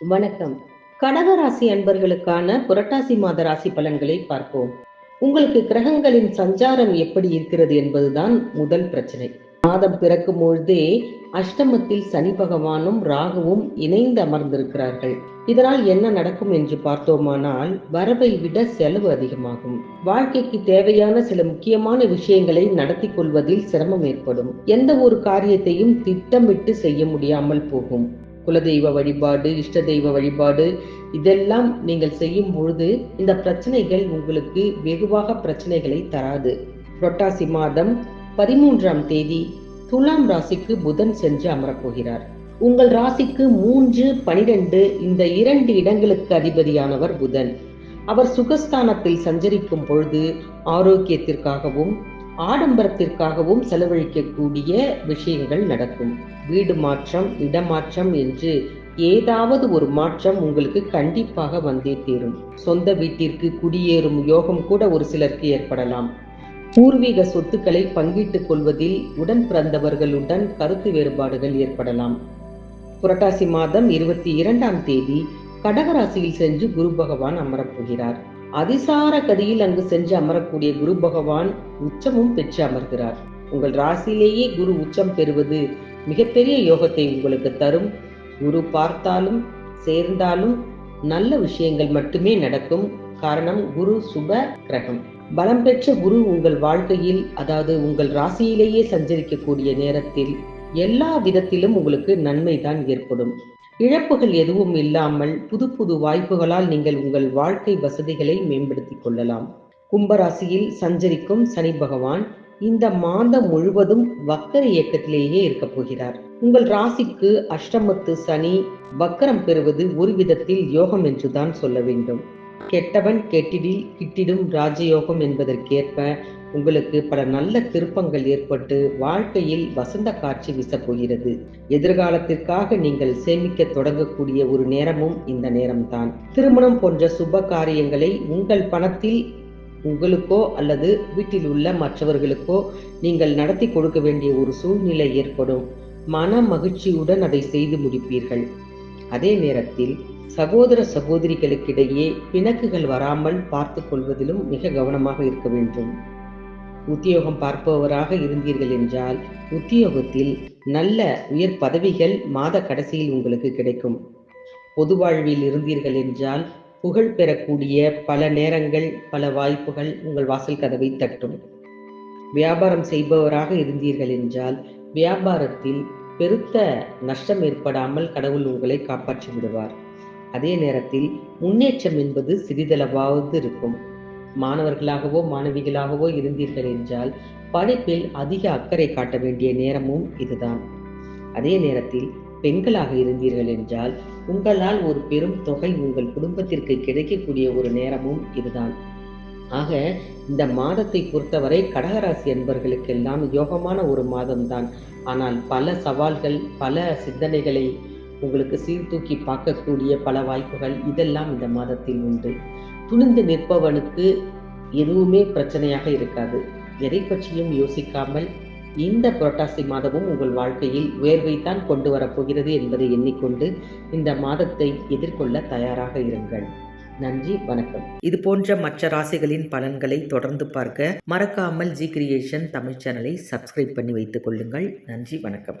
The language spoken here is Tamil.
வணக்கம். கடகராசி அன்பர்களுக்கான புரட்டாசி மாத ராசி பலன்களை பார்ப்போம். உங்களுக்கு கிரகங்களின் சஞ்சாரம் எப்படி இருக்கிறது என்பதுதான் முதல் பிரச்சனை. மாதம் பிறக்கும் பொழுதே அஷ்டமத்தில் சனி பகவானும் ராகுவும் இணைந்து அமர்ந்திருக்கிறார்கள். இதனால் என்ன நடக்கும் என்று பார்த்தோமானால் வரவை விட செலவு அதிகமாகும். வாழ்க்கைக்கு தேவையான சில முக்கியமான விஷயங்களை நடத்தி கொள்வதில் சிரமம் ஏற்படும். எந்த ஒரு காரியத்தையும் திட்டமிட்டு செய்ய முடியாமல் போகும். குலதெய்வ வழிபாடு இஷ்ட தெய்வ வழிபாடு இதெல்லாம் நீங்கள் செய்யும் பொழுது இந்த பிரச்சனைகள் உங்களுக்கு வெகுவாக பிரச்சனைகளை தராது. புரட்டாசி மாதம் பதிமூன்றாம் தேதி துலாம் ராசிக்கு புதன் சென்று அமரப்போகிறார். உங்கள் ராசிக்கு மூன்று பனிரெண்டு இந்த இரண்டு இடங்களுக்கு அதிபதியானவர் புதன். அவர் சுகஸ்தானத்தில் சஞ்சரிக்கும் பொழுது ஆரோக்கியத்திற்காகவும் ஆடம்பரத்திற்காகவும் செலவழிக்கக்கூடிய விஷயங்கள் நடக்கும். வீடு மாற்றம் இடமாற்றம் என்று ஏதாவது ஒரு மாற்றம் உங்களுக்கு கண்டிப்பாக வந்தே தீரும். சொந்த வீட்டிற்கு குடியேறும் யோகம் கூட ஒரு சிலருக்கு ஏற்படலாம். பூர்வீக சொத்துக்களை பங்கிட்டுக் கொள்வதில் உடன் பிறந்தவர்களுடன் கருத்து வேறுபாடுகள் ஏற்படலாம். புரட்டாசி மாதம் இருபத்தி இரண்டாம் தேதி கடகராசியில் சென்று குரு பகவான் அமரப்போகிறார் அதிசார கதியில் அங்கு சென்று அமரக்கூடிய குரு பகவான் உச்சமும் பெற்று அமர்கிறார். உங்கள் ராசியிலேயே குரு உச்சம் பெறுவது மிகப்பெரிய யோகத்தை உங்களுக்கு தரும். குரு பார்த்தாலும் சேர்ந்தாலும் நல்ல விஷயங்கள் மட்டுமே நடக்கும். காரணம் குரு சுப கிரகம். பலம் பெற்ற குரு உங்கள் வாழ்க்கையில் அதாவது உங்கள் ராசியிலேயே சஞ்சரிக்கக்கூடிய நேரத்தில் எல்லா விதத்திலும் உங்களுக்கு நன்மைதான் ஏற்படும். இழப்புகள் எதுவும் இல்லாமல் புது புது வாய்ப்புகளால் நீங்கள் உங்கள் வாழ்க்கை வசதிகளை மேம்படுத்திக் கொள்ளலாம். கும்பராசியில் சஞ்சரிக்கும் சனி பகவான் இந்த மாதம் முழுவதும் வக்கர இயக்கத்திலேயே இருக்க போகிறார். உங்கள் ராசிக்கு அஷ்டமத்து சனி வக்கரம் பெறுவது ஒரு விதத்தில் யோகம் என்றுதான் சொல்ல வேண்டும். கெட்டவன் கெட்டிடில் கிட்டிடும் ராஜயோகம் என்பதற்கேற்ப உங்களுக்கு பல நல்ல திருப்பங்கள் ஏற்பட்டு வாழ்க்கையில் வசந்த காட்சி வீசப்போகிறது எதிர்காலத்திற்காக நீங்கள் சேமிக்க தொடங்கக்கூடிய ஒரு நேரமும் இந்த நேரம்தான். திருமணம் போன்ற சுப காரியங்களை உங்கள் பணத்தில் உங்களுக்கோ அல்லது வீட்டில் உள்ள மற்றவர்களுக்கோ நீங்கள் நடத்தி கொடுக்க வேண்டிய ஒரு சூழ்நிலை ஏற்படும். மன மகிழ்ச்சியுடன் அதை செய்து முடிப்பீர்கள். அதே நேரத்தில் சகோதர சகோதரிகளுக்கிடையே பிணக்குகள் வராமல் பார்த்து கொள்வதிலும் மிக கவனமாக இருக்க வேண்டும். உத்தியோகம் பார்ப்பவராக இருந்தீர்கள் என்றால் உத்தியோகத்தில் நல்ல உயர் பதவிகள் மாத கடைசியில் உங்களுக்கு கிடைக்கும். பொது வாழ்வில் இருந்தீர்கள் என்றால் புகழ் பெறக்கூடிய பல நேரங்கள் பல வாய்ப்புகள் உங்கள் வாசல் கதவை தட்டும். வியாபாரம் செய்பவராக இருந்தீர்கள் என்றால் வியாபாரத்தில் பெருத்த நஷ்டம் ஏற்படாமல் கடவுள் உங்களை காப்பாற்றி விடுவார் அதே நேரத்தில் முன்னேற்றம் என்பது சிறிதளவாவது இருக்கும். மாணவர்களாகவோ மாணவிகளாகவோ இருந்தீர்கள் என்றால் படிப்பில் அதிக அக்கறை காட்ட வேண்டிய நேரமும் இதுதான். அதே நேரத்தில் பெண்களாக இருந்தீர்கள் என்றால் உங்களால் ஒரு பெரும் தொகை உங்கள் குடும்பத்திற்கு கிடைக்கக்கூடிய ஒரு நேரமும் இதுதான். ஆக இந்த மாதத்தை பொறுத்தவரை கடகராசி என்பர்களுக்கெல்லாம் யோகமான ஒரு மாதம்தான். ஆனால் பல சவால்கள் பல சிந்தனைகளை உங்களுக்கு சீர்தூக்கி பார்க்கக்கூடிய பல வாய்ப்புகள் இதெல்லாம் இந்த மாதத்தில் உண்டு. துணிந்து நிற்பவனுக்கு எதுவுமே பிரச்சனையாக இருக்காது. எதை பற்றியும் யோசிக்காமல் இந்த புரட்டாசி மாதமும் உங்கள் வாழ்க்கையில் உயர்வைத்தான் கொண்டு வரப்போகிறது என்பதை எண்ணிக்கொண்டு இந்த மாதத்தை எதிர்கொள்ள தயாராக இருங்கள். நன்றி வணக்கம். இது போன்ற மற்ற ராசிகளின் பலன்களை தொடர்ந்து பார்க்க மறக்காமல் ஜி கிரியேஷன் தமிழ் சேனலை சப்ஸ்கிரைப் பண்ணி வைத்துக் கொள்ளுங்கள். நன்றி வணக்கம்.